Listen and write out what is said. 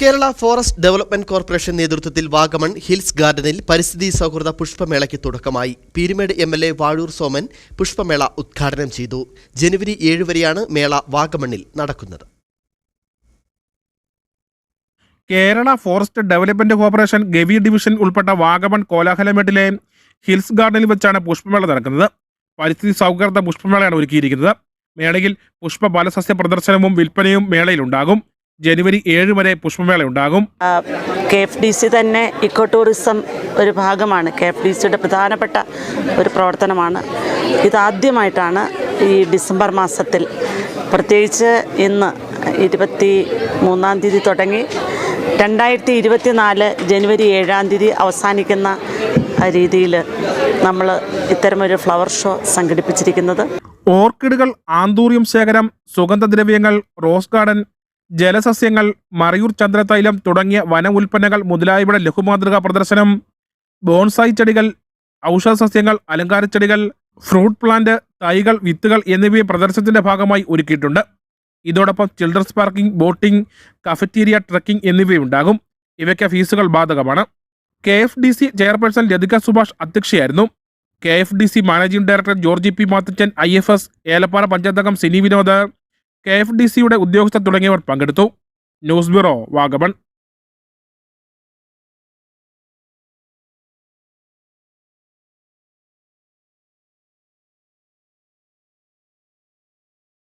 Kerala forest development corporation നേതൃത്വത്തിൽ Vagamon hills ഗാർഡനിൽ പരിസ്ഥിതി സൗഹൃദ പുഷ്പമേളയ്ക്ക് തുടക്കമായി. Peermade M L A Vazhoor Soman പുഷ്പമേള ഉദ്ഘാടനം ചെയ്തു. ജനുവരി ഏഴ് വരെയാണ് മേള വാഗമണ്ണിൽ നടക്കുന്നത്. Kerala forest development corporation Gavi division ഉൾപ്പെട്ട വാഗമൺ കോലാഹലമേട്ടിലെ ഹിൽസ് ഗാർഡനിൽ വെച്ചാണ് പുഷ്പമേള നടക്കുന്നത്. പരിസ്ഥിതി സൗഹൃദ പുഷ്പമേളയാണ് ഒരുക്കിയിരിക്കുന്നത്. മേളയിൽ പുഷ്പ ബാലസസ്യ പ്രദർശനവും വിൽപ്പനയും മേളയിലുണ്ടാകും. ജനുവരി ഏഴ് വരെ പുഷ്പമേള ഉണ്ടാകും. കെ എഫ് ഡി സി തന്നെ ഇക്കോ ടൂറിസം ഒരു ഭാഗമാണ്. കെ എഫ് ഡി സിയുടെ പ്രധാനപ്പെട്ട ഒരു പ്രവർത്തനമാണ്. ഇതാദ്യമായിട്ടാണ് ഈ ഡിസംബർ മാസത്തിൽ പ്രത്യേകിച്ച് ഇന്ന് ഇരുപത്തി മൂന്നാം തീയതി തുടങ്ങി രണ്ടായിരത്തി ഇരുപത്തി നാല് ജനുവരി ഏഴാം തീയതി അവസാനിക്കുന്ന രീതിയിൽ നമ്മൾ ഇത്തരമൊരു ഫ്ലവർ ഷോ സംഘടിപ്പിച്ചിരിക്കുന്നത്. ഓർക്കിഡുകൾ ആന്തൂറിയം ശേഖരം സുഗന്ധദ്രവ്യങ്ങൾ റോസ് ഗാർഡൻ ജലസസ്യങ്ങൾ മറയൂർ ചന്ദ്രതൈലം തുടങ്ങിയ വന ഉൽപ്പന്നങ്ങൾ മുതലായവയുടെ ലഘുമാതൃകാ പ്രദർശനം ബോൺസായി ചെടികൾ ഔഷധ സസ്യങ്ങൾ അലങ്കാരച്ചെടികൾ ഫ്രൂട്ട് പ്ലാന്റ് തൈകൾ വിത്തുകൾ എന്നിവയെ പ്രദർശനത്തിന്റെ ഭാഗമായി ഒരുക്കിയിട്ടുണ്ട്. ഇതോടൊപ്പം children's parking boating cafeteria trekking എന്നിവയുണ്ടാകും. ഇവയ്ക്ക് ഫീസുകൾ ബാധകമാണ്. K F D C chairperson Lathika Subhash അധ്യക്ഷയായിരുന്നു. K F D C managing director Georgi P Mathachan I F S Elappara പഞ്ചായത്തംഗം Sini Vinod K F D സിയുടെ ഉദ്യോഗസ്ഥർ തുടങ്ങിയവർ പങ്കെടുത്തു. News bureau Vagamon.